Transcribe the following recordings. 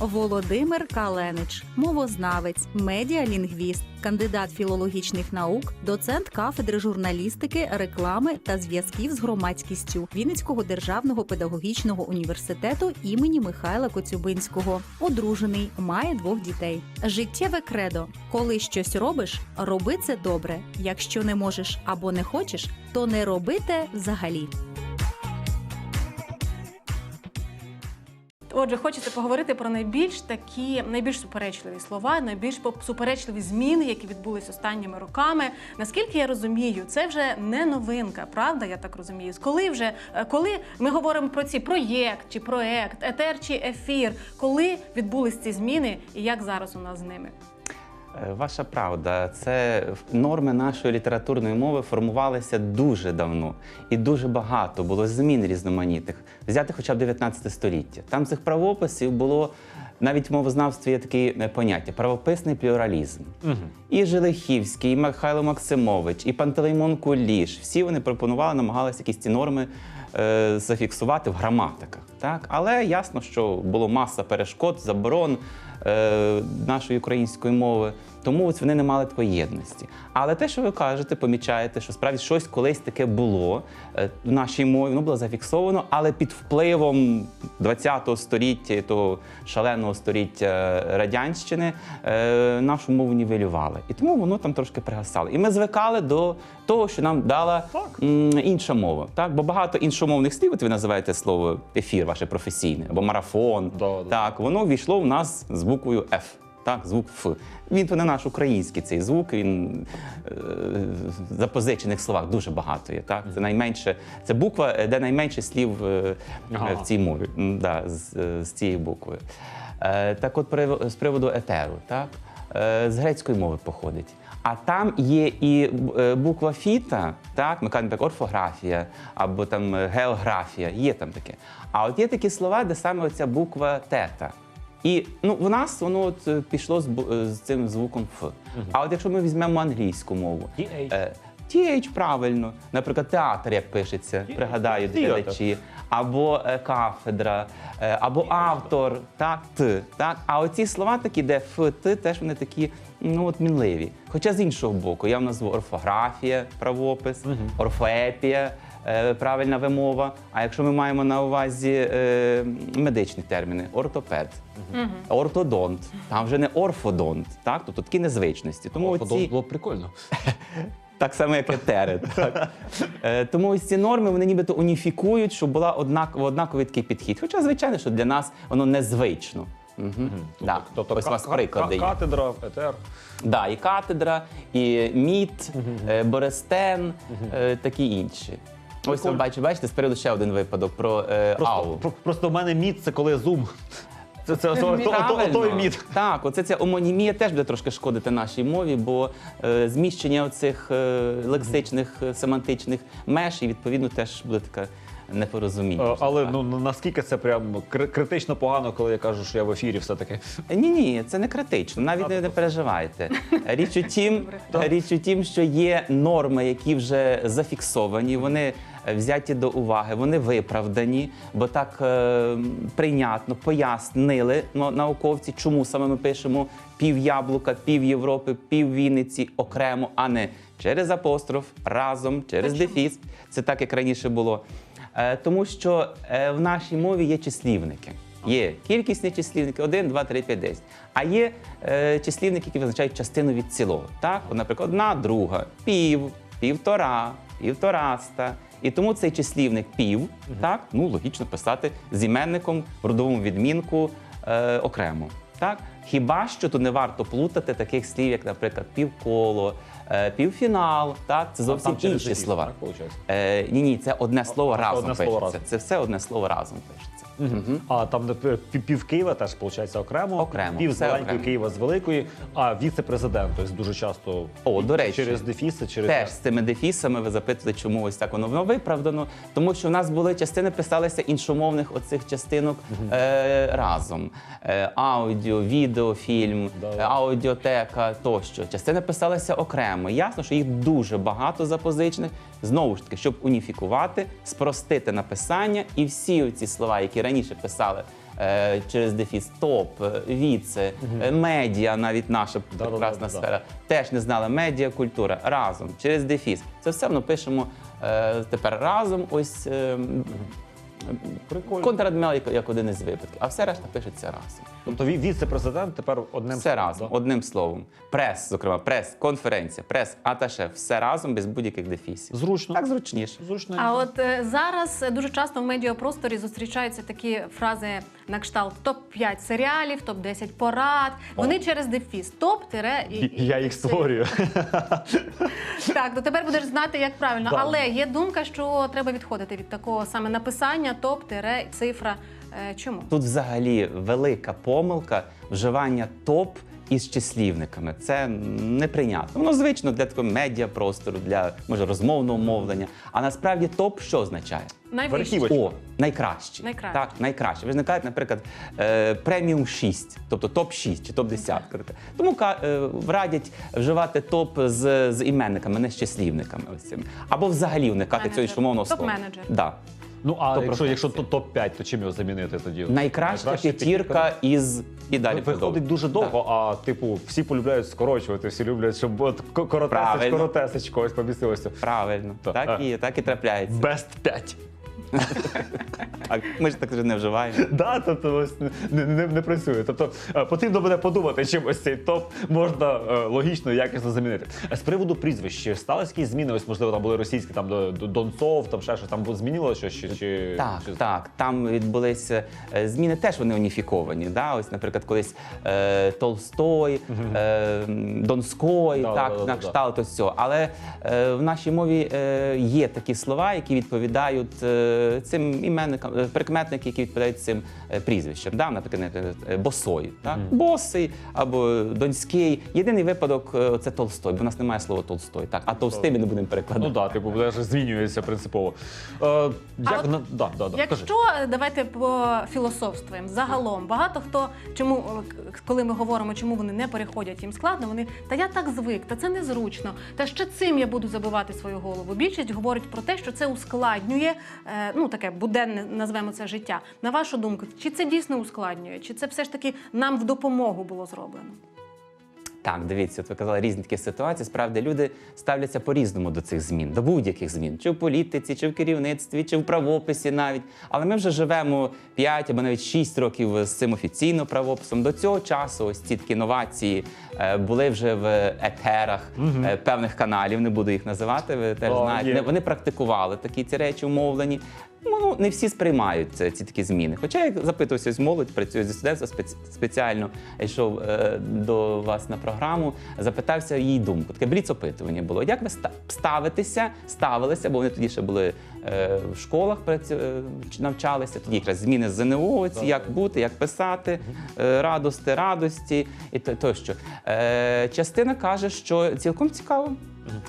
Володимир Каленич, мовознавець, медіалінгвіст, кандидат філологічних наук, доцент кафедри журналістики, реклами та зв'язків з громадськістю Вінницького державного педагогічного університету імені Михайла Коцюбинського. Одружений, має двох дітей. Життєве кредо: коли щось робиш, роби це добре. Якщо не можеш або не хочеш, то не роби те взагалі. Отже, хочеться поговорити про найбільш такі найбільш суперечливі слова, найбільш суперечливі зміни, які відбулись останніми роками. Наскільки я розумію, це вже не новинка, правда? Я так розумію. Коли вже е, коли ми говоримо про ці проєкт чи проект, етер чи ефір, коли відбулись ці зміни, і як зараз у нас з ними? Е, Ваша правда, це норми нашої літературної мови формувалися дуже давно і дуже багато було змін різноманітних. Взяти хоча б 19 століття. Там цих правописів було навіть в мовознавстві є таке е, поняття правописний плюралізм. І Желихівський, і Михайло Максимович, і Пантелеймон Куліш. Всі вони пропонували, намагалися якісь ці норми е, зафіксувати в граматиках. Так? Але ясно, що було маса перешкод, заборон нашої української мови. Тому ось вони не мали такої єдності. Але те, що ви кажете, помічаєте, що справді щось колись таке було е, в нашій мові, воно було зафіксовано, але під впливом 20-го століття, і того шаленого століття радянщини, е, нашу мову нівелювали. І тому воно там трошки пригасало. І ми звикали до того, що нам дала інша мова. Так? Бо багато іншомовних слів, от ви називаєте слово ефір, ваше професійне, або марафон. Да, да. Так, воно війшло в нас з буквою F. Так, звук Ф. Він то не наш український цей звук. Він е, запозичених словах дуже багато є. Так, це найменше, це буква, е, де найменше слів е, Ага. в цій мові. Да, з, е, з цією буквою. Е, так, от з приводу етеру, так, е, з грецької мови походить. А там є і е, буква фіта, так, ми кажемо так, орфографія або там географія, є там таке. А от є такі слова, де саме оця буква тета. І ну, в нас воно от е, пішло з, е, з цим звуком Ф. А от якщо ми візьмемо англійську мову, TH. е, TH правильно. Наприклад, театр, як пишеться, пригадають Theater. глядачі, або е, кафедра, е, або автор, так, Т. Так? А оці слова такі, де Ф, Т, теж вони такі ну, от мінливі. Хоча з іншого боку, я в назву орфографія, правопис, орфоепія. Е, Правильна вимова. А якщо ми маємо на увазі е, медичні терміни, ортопед, ортодонт, там вже не орфодонт, так? тобто такі незвичності. Тому оці, було б прикольно. так само, як етери. Так. Е, Тому ось ці норми вони нібито уніфікують, щоб була однак, однаковий такий підхід. Хоча, звичайно, що для нас воно незвично. Угу. Да. Тобто ось у вас приклади є. катедра, етер. Да, і катедра, і міт, е, Борестен, е, такі інші. Ось ви бачите, бачите, спереду ще один випадок про е, Просто, АУ. про- просто в мене міт це коли зум. Це, це, це, ото- ото- той міт. Так, оце ця омонімія теж буде трошки шкодити нашій мові, бо е, зміщення оцих е, лексичних, е, семантичних меж, і відповідно теж буде таке непорозуміння. Е, Але ну наскільки це прям критично погано, коли я кажу, що я в ефірі все-таки. Ні, ні, це не критично, навіть не, не переживайте. Річ у тім, річ у тім, що є норми, які вже зафіксовані, вони взяті до уваги, вони виправдані, бо так е, прийнятно пояснили ну, науковці, чому саме ми пишемо пів яблука, пів Європи, пів Вінниці окремо, а не через апостроф, разом, через дефіс. Це так, як раніше було. Е, тому що е, в нашій мові є числівники. Є кількісні числівники 1, 2, 3, 5, 10. А є е, числівники, які визначають частину від цілого. Так? От, наприклад, одна, друга, пів, півтора, півтораста. І тому цей числівник пів, так, ну логічно писати з іменником в родовому відмінку е, окремо. Так? Хіба що тут не варто плутати таких слів, як, наприклад, півколо, півфінал. Так? Це зовсім інші слова. Е, ні, ні, це одне слово разом пишеться. Це все одне слово разом пишеться. А там де пів, Києва теж виходить окремо. Окремо, Пів з все маленької окремо. Києва з великої, а віце-президент, тобто дуже часто О, до речі. через дефіси, через Теж з цими дефісами ви запитуєте, чому ось так воно воно виправдано. Тому що в нас були частини писалися іншомовних оцих частинок е, разом: е, аудіо, відео, фільм, Да. е, аудіотека тощо. Частини писалися окремо. Ясно, що їх дуже багато запозичених. Знову ж таки, щоб уніфікувати, спростити написання, і всі ці слова, які раніше писали е, через дефіс, топ, е, віце, е, медіа, навіть наша прекрасна сфера, теж не знали медіа, культура разом, через дефіс. Це все одно пишемо е, тепер разом. Ось е, Прикольно. Контрадмірал як, як один із випадків, а все решта пишеться разом. Тобто ві- віце-президент тепер одним Все словом, разом, да? одним словом. Прес, зокрема, прес, конференція, прес, аташе, все разом без будь-яких дефісів. Зручно. Так зручніше. Зручно. А от е, зараз е, дуже часто в медіапросторі зустрічаються такі фрази на кшталт топ-5 серіалів, топ-10 порад. Вони через дефіс. Топ тире і- і- Я їх створюю. Так, то тепер будеш знати, як правильно. Да. Але є думка, що треба відходити від такого саме написання топ тире цифра. Е, Чому? Тут взагалі велика помилка вживання топ із числівниками. Це неприйнятно. Воно звично для такого медіапростору, для може розмовного мовлення. А насправді топ що означає? Верхівочка. О, найкраще. Найкраще. Так, найкраще. Ви ж не кажете, наприклад, е, преміум 6, тобто топ 6 чи топ 10. Тому ка- е, радять вживати топ з, з іменниками, не з числівниками. Ось цими. Або взагалі уникати цього іншомовного слова. Топ-менеджер. Да. Ну а То якщо, якщо то топ-5, то чим його замінити тоді? Найкраща Найкраща п'ятірка із і далі Виходить продовжуємо. дуже довго, а типу всі полюбляють скорочувати, всі люблять, щоб от коротесич, Правильно. коротесечко ось помістилося. Правильно, Так. так, і, так і трапляється. Best 5. А ми ж так вже не вживаємо. Да, тобто ось не, не, не працює. Тобто е, потрібно буде подумати, чим ось цей топ можна е, логічно і якісно замінити. А з приводу прізвищ, чи сталися якісь зміни? Ось можливо там були російські, там до, до Донцов, там ще щось там змінило щось чи, чи Так, чи- так. Там відбулися е, зміни, теж вони уніфіковані. Да? Ось, наприклад, колись е, Толстой, е, м, Донской, Да, так, да, да, на да. кшталт ось цього. Але е, в нашій мові е, є такі слова, які відповідають е, цим іменникам, е, прикметники, які відповідають цим е, прізвищам. Да? Наприклад, е, босой, так? босий або донський. Єдиний випадок це Толстой, бо в нас немає слова Толстой. Так, а товстий ми не будемо перекладати. Ну так, типу, ж змінюється принципово. Е, як от на да, да, да. Якщо е, давайте пофілософствуємо загалом, багато хто чому, коли ми говоримо, чому вони не переходять їм складно, вони та я так звик, та це незручно, та ще цим я буду забивати свою голову. Більшість говорить про те, що це ускладнює, е, ну таке буденне назвемо це життя. На вашу думку, чи це дійсно ускладнює, чи це все ж таки нам в допомогу було зроблено? Так, дивіться, от ви казали різні такі ситуації. Справді люди ставляться по-різному до цих змін, до будь-яких змін, чи в політиці, чи в керівництві, чи в правописі навіть. Але ми вже живемо 5 або навіть 6 років з цим офіційним правописом. До цього часу ось ці такі новації е, були вже в етерах е, певних каналів. Не буду їх називати. Ви теж О, знаєте. є. Вони практикували такі ці речі умовлені. Ну, не всі сприймають це, ці такі зміни. Хоча я запитувався з молодь, працюю зі студентством спеці- спеціально йшов е, до вас на програму, запитався її думку. Таке бліц-опитування було. Як ви ста- ставитеся, ставилися, бо вони тоді ще були в школах, е, навчалися, тоді якраз зміни з ЗНО, ці, як бути, як писати, е, радости, радості і тощо. Е, частина каже, що цілком цікаво.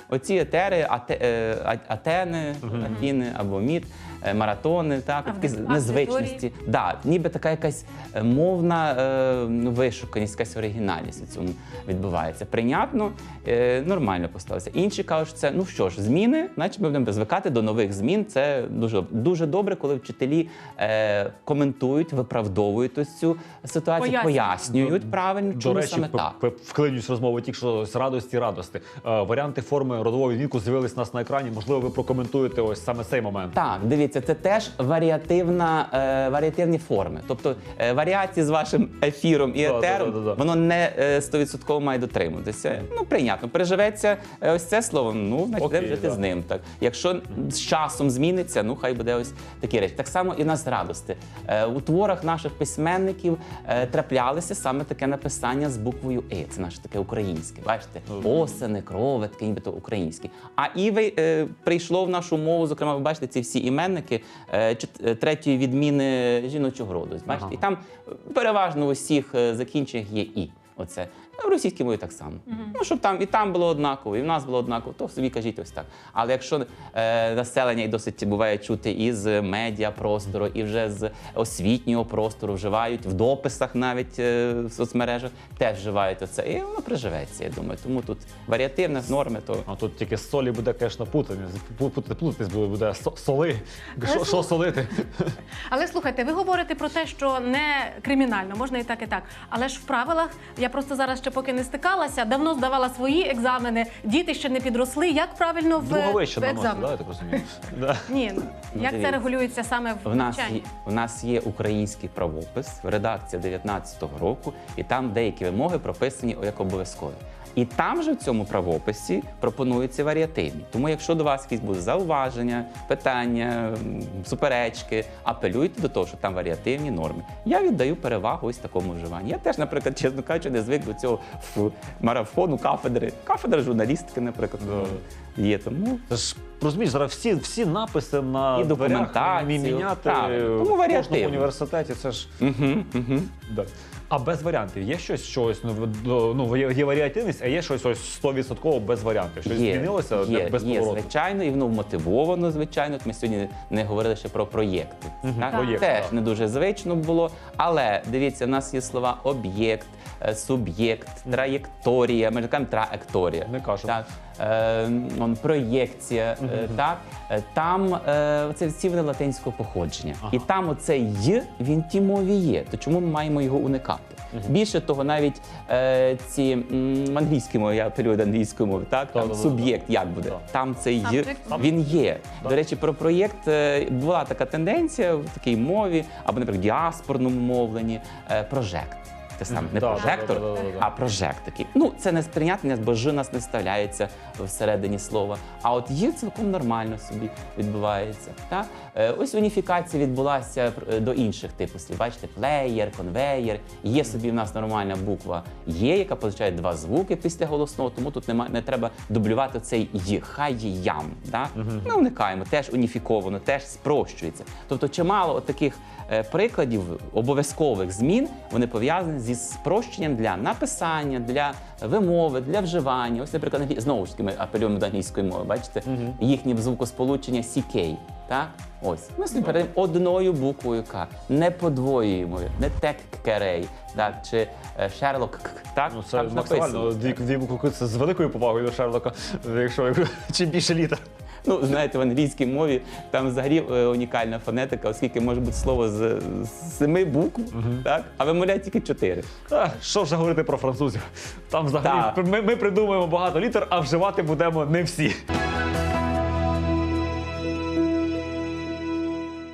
Оці етери, ате, е, атени, афіни або міт, е, маратони, так, такі незвичності. Да, ніби така якась е, мовна е, ну, вишуканість, якась оригінальність у цьому відбувається. Прийнятно, е, нормально поставилися. Інші кажуть, що це ну що ж, зміни, значить ми будемо звикати до нових змін. Це дуже, дуже добре, коли вчителі е, коментують, виправдовують ось цю ситуацію, Пояснюють. пояснюють правильно, До чому речі, саме так. вклинюсь в розмову тільки що з радості радости. Е, варіанти форми родового відмінку з'явились у нас на екрані. Можливо, ви прокоментуєте ось саме цей момент. Так, дивіться, це теж варіативна, е, варіативні форми. Тобто е, варіації з вашим ефіром і Да, етером, да, да, да, да. воно не е, стовідсотково має дотримуватися. Ну, прийнятно. Переживеться е, ось це слово, ну, значить, Окей, будемо жити да. з ним. Так. Якщо з часом зміниться, ну хай буде ось такі речі. Так само і в нас радости. Е, у творах наших письменників е, траплялися саме таке написання з буквою «и». Це наше таке українське. Бачите, осени, крови, таке нібито українське. А іви е, прийшло в нашу мову. Зокрема, ви бачите ці всі іменники е, е, третьої відміни жіночого роду. Бачите, Ага. і там е, переважно у всіх е, закінченнях є і. Оце в російській мові так само. Ну, щоб там і там було однаково, і в нас було однаково, то собі кажіть ось так. Але якщо е, населення і досить буває чути із медіапростору, і вже з освітнього простору вживають в дописах навіть е, в соцмережах, теж вживають оце. І воно приживеться, я думаю. Тому тут варіативні норми, то А тут тільки з солі буде, звісно, путані. Путати, плутатись буде, буде соли. Що, що солити? Але слухайте, ви говорите про те, що не кримінально, можна і так, і так. Але ж в правилах я просто зараз ще поки не стикалася, давно здавала свої екзамени, діти ще не підросли. Як правильно в, в екзамен? да, я так розумію? Ні, Ну, як це регулюється саме в, навчанні? в нас є український правопис, редакція 19-го року, і там деякі вимоги прописані як обов'язкові. І там же в цьому правописі пропонуються варіативні. Тому, якщо до вас якісь будуть зауваження, питання, суперечки, апелюйте до того, що там варіативні норми. Я віддаю перевагу ось такому вживанню. Я теж, наприклад, чесно кажучи, не звик до цього марафону кафедри. Кафедра журналістики, наприклад, є. Тому ж розумієш, зараз всі, всі написи на І документацію. мі- міняти Правильно. Тому в кожному варіативно. університеті. Це ж угу, угу. да. А без варіантів є щось, щось ну, в- до- ну є, є варіативність, а є щось ось 100% без варіантів. Щось змінилося є, без є, повороту. звичайно, і воно мотивовано, звичайно. От Ми сьогодні не говорили ще про проєкти. Так? проєкти, Теж так. не дуже звично було. Але дивіться, у нас є слова об'єкт, е, суб'єкт, траєкторія. Ми не кажемо траєкторія. Не кажемо. Так. Е, он, проєкція. е, так. Е, Там е, це всі вони латинського походження. І там оцей й він в тій мові є. То чому ми маємо його уникати? Більше того, навіть е, ці м, в англійській мові, я апелюю до англійської мови, так? Там суб'єкт як буде? Да. Там цей й він є. До речі, про проєкт е, була така тенденція в такій мові, або, наприклад, діаспорному мовленні, е, прожект. Те саме, не Да, прожектор, да, да, да, да. а прожект такий. Ну, це не сприйнятне, бо ж нас не вставляється всередині слова. А от є цілком нормально собі відбувається. Так? Е, ось уніфікація відбулася е, до інших типів слів. Бачите, плеєр, конвеєр. Є собі в нас нормальна буква є, яка позначає два звуки після голосного, тому тут нема, не треба дублювати цей й, хай є ям. Так? Ми уникаємо, теж уніфіковано, теж спрощується. Тобто, чимало от таких е, прикладів обов'язкових змін вони пов'язані зі спрощенням для написання, для вимови, для вживання. Ось, наприклад, знову ж таки ми апелюємо до англійської мови. Бачите, їхнє звукосполучення CK. Так, ось ми собі передаємо одною буквою К, не подвоюємо, не тек-керей, так чи е, Шерлок. К, Так, Ну, це там ж максимально написано. дві, дві букви це з великою повагою до Шерлока, якщо чим більше літер. Ну, знаєте, в англійській мові там взагалі е, унікальна фонетика, оскільки може бути слово з, з семи букв, так, а вимовляють тільки чотири. А, що вже говорити про французів? Там взагалі Так. ми, ми придумуємо багато літер, а вживати будемо не всі.